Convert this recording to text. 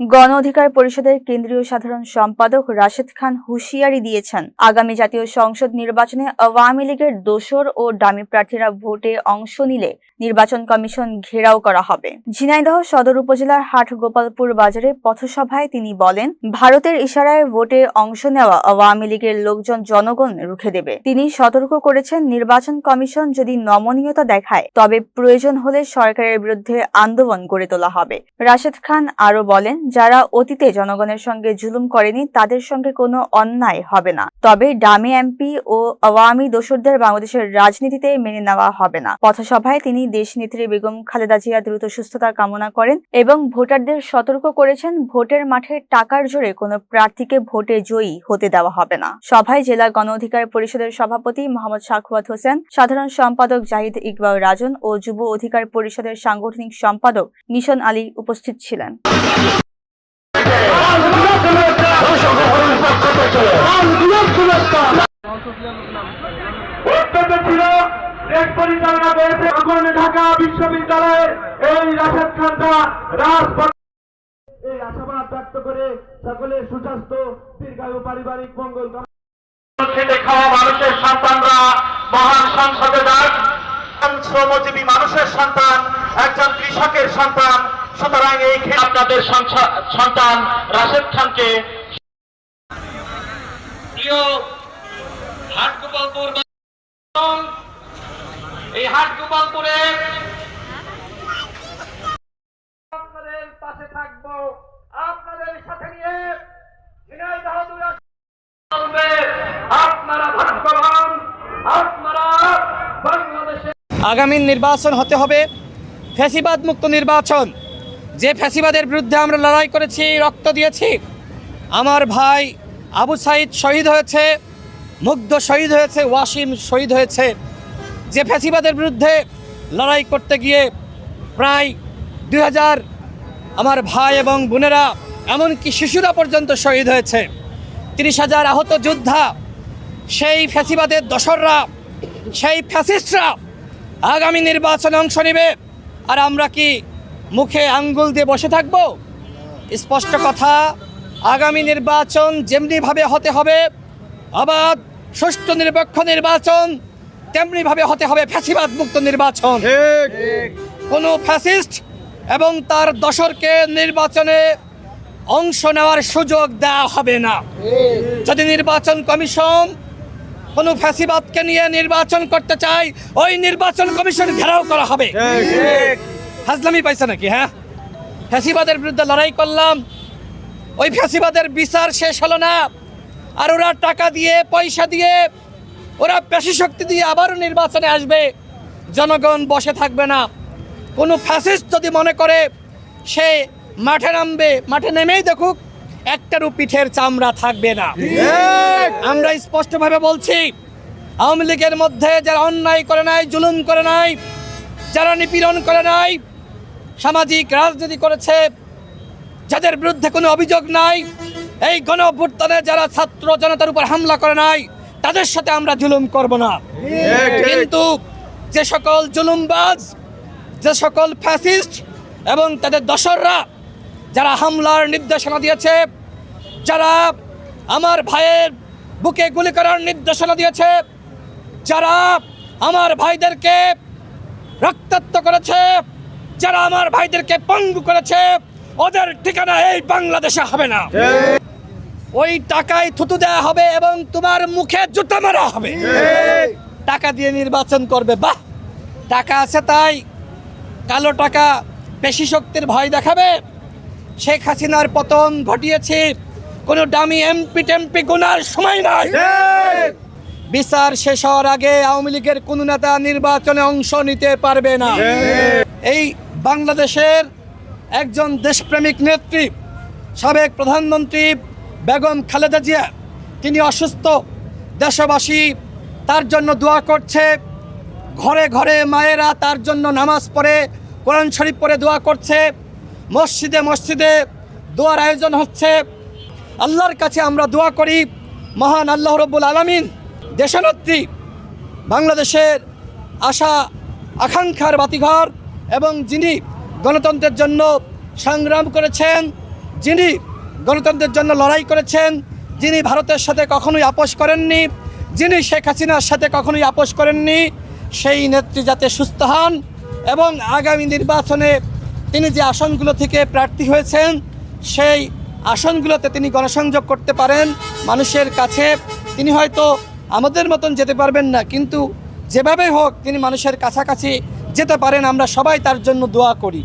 গণ অধিকার পরিষদের কেন্দ্রীয় সাধারণ সম্পাদক রাশেদ খান হুঁশিয়ারি দিয়েছেন। আগামী জাতীয় সংসদ নির্বাচনে আওয়ামী লীগের দোসর ও ডামি প্রার্থীরা ভোটে অংশ নিলে নির্বাচন কমিশন ঘেরাও করা হবে। ঝিনাইদহ সদর উপজেলার হাট গোপালপুর বাজারে পথসভায় তিনি বলেন, ভারতের ইশারায় ভোটে অংশ নেওয়া আওয়ামী লীগের লোকজন জনগণ রুখে দেবে। তিনি সতর্ক করেছেন, নির্বাচন কমিশন যদি নমনীয়তা দেখায়, তবে প্রয়োজন হলে সরকারের বিরুদ্ধে আন্দোলন গড়ে তোলা হবে। রাশেদ খান আরও বলেন যারা অতীতে জনগণের সঙ্গে জুলুম করেনি, তাদের সঙ্গে কোনো অন্যায় হবে না। তবে ডামি এমপি ও আওয়ামী দোসরদের বাংলাদেশের রাজনীতিতে মেনে নেওয়া হবে না। পথসভায় তিনি দেশনেত্রী বেগম খালেদা জিয়া দ্রুত সুস্থতা কামনা করেন এবং ভোটারদের সতর্ক করেছেন, ভোটের মাঠে টাকার জোরে কোনো প্রার্থীকে ভোটে জয়ী হতে দেওয়া হবে না। সভায় জেলা গণ অধিকার পরিষদের সভাপতি মোহাম্মদ শাকুয়াত হোসেন, সাধারণ সম্পাদক জাহিদ ইকবাল রাজন ও যুব অধিকার পরিষদের সাংগঠনিক সম্পাদক মিশন আলী উপস্থিত ছিলেন। এই আশাবাদ ব্যক্ত করে সকলের সুস্বাস্থ্য, দীর্ঘায়ু পারিবারিক মঙ্গল মানুষের সন্তানরা, মহান সংসদে শ্রমজীবী মানুষের সন্তান, একজন কৃষকের সন্তান। সুতরাং এই আপনাদের সন্তান রাশেদ খানকে এই হাট গোপালপুরে আপনাদের পাশে থাকব আপনাদের সাথে নিয়ে ঝিনাইদহ দুই আসন চলবে। আপনারা ভাগ্যবান আপনারা বাংলাদেশে আগামী নির্বাচন হতে হবে ফ্যাসিবাদ মুক্ত নির্বাচন। যে ফ্যাসিবাদের বিরুদ্ধে আমরা লড়াই করেছি, রক্ত দিয়েছি, আমার ভাই আবু সাইদ শহীদ হয়েছে, মুগ্ধ শহীদ হয়েছে, ওয়াসিম শহীদ হয়েছে। যে ফ্যাসিবাদের বিরুদ্ধে লড়াই করতে গিয়ে প্রায় দুই হাজার আমার ভাই এবং বোনেরা, এমনকি শিশুরা পর্যন্ত শহীদ হয়েছে। তিরিশ হাজার আহত যোদ্ধা, সেই ফ্যাসিবাদের দশররা সেই ফ্যাসিস্টরা আগামী নির্বাচনে অংশ নেবে। আর আমরা কি মুখে আঙ্গুল দিয়ে বসে থাকব? স্পষ্ট কথা আগামী নির্বাচন যেমনিভাবে হতে হবে অবাধ সুষ্ঠু নিরপেক্ষ নির্বাচন তেমনিভাবে হতে হবে ফ্যাসিবাদ মুক্ত নির্বাচন কোনো ফ্যাসিস্ট এবং তার দশরকে নির্বাচনে অংশ নেওয়ার সুযোগ দেওয়া হবে না। যদি নির্বাচন কমিশন কোনো ফ্যাসিবাদকে নিয়ে নির্বাচন করতে চাই ওই নির্বাচন কমিশন ঘেরাও করা হবে। হাজলামি পাইছে নাকি হ্যাঁ? ফ্যাসিবাদের বিরুদ্ধে লড়াই করলাম। ওই ফ্যাসিবাদের বিচার শেষ হলো না। আর ওরা টাকা দিয়ে পয়সা দিয়ে ওরা পেশি শক্তি দিয়ে আবারও নির্বাচনে আসবে। জনগণ বসে থাকবে না। কোনো ফ্যাসিস্ট যদি মনে করে সে মাঠে নামবে মাঠে নেমেই দেখুক একটারও পিঠের চামড়া থাকবে না। আমরা স্পষ্টভাবে বলছি, আওয়ামী লীগের মধ্যে যারা অন্যায় করে নাই, জুলুম করে নাই, যারা নিপীড়ন করে নাই, সামাজিক রাজনীতি করেছে, যাদের বিরুদ্ধে কোনো অভিযোগ নাই, এই গণ যারা ছাত্র জনতার উপর হামলা করে নাই, তাদের সাথে আমরা জুলুম করব না। কিন্তু যে সকল জুলুমবাজ, যে সকল ফ্যাসিস্ট এবং তাদের দশররা যারা হামলার নির্দেশনা দিয়েছে, যারা আমার ভাইয়ের বুকে গুলি করার নির্দেশনা দিয়েছে, যারা আমার ভাইদেরকে রক্তাক্ত করেছে, যারা আমার ভাইদেরকে পঙ্গু করেছে, ওদের ঠিকানা এই বাংলাদেশে হবে না। ওই টাকায় থুতু দেওয়া হবে এবং তোমার মুখে জুতা মারা হবে। টাকা দিয়ে নির্বাচন করবে, বাহ! টাকা আছে তাই, কালো টাকা পেশি শক্তির ভয় দেখাবে। শেখ হাসিনার পতন ঘটিয়েছে। কোনো দামি এমপি টেমপি গোনার সময় নাই। বিচার শেষ হওয়ার আগে আওয়ামী লীগের কোনো নেতা নির্বাচনে অংশ নিতে পারবে না। এই বাংলাদেশের একজন দেশপ্রেমিক নেত্রী সাবেক প্রধানমন্ত্রী বেগম খালেদা জিয়া তিনি অসুস্থ। দেশবাসী তার জন্য দোয়া করছে। ঘরে ঘরে মায়েরা তার জন্য নামাজ পড়ে কোরআন শরীফ পড়ে দোয়া করছে। মসজিদে মসজিদে দোয়ার আয়োজন হচ্ছে। আল্লাহর কাছে আমরা দোয়া করি, মহান আল্লাহ রব্বুল আলমিন দেশনেত্রী বাংলাদেশের আশা, আকাঙ্ক্ষার বাতিঘর এবং যিনি গণতন্ত্রের জন্য সংগ্রাম করেছেন, যিনি গণতন্ত্রের জন্য লড়াই করেছেন, যিনি ভারতের সাথে কখনোই আপোষ করেননি, যিনি শেখ হাসিনার সাথে কখনোই আপোষ করেননি, সেই নেত্রী যাতে সুস্থ হন এবং আগামী নির্বাচনে তিনি যে আসনগুলো থেকে প্রার্থী হয়েছেন, সেই আসনগুলোতে তিনি গণসংযোগ করতে পারেন মানুষের কাছে। তিনি হয়তো আমাদের মতন যেতে পারবেন না, কিন্তু যেভাবে হোক তিনি মানুষের কাছাকাছি যেতে পারেন। আমরা সবাই তার জন্য দোয়া করি।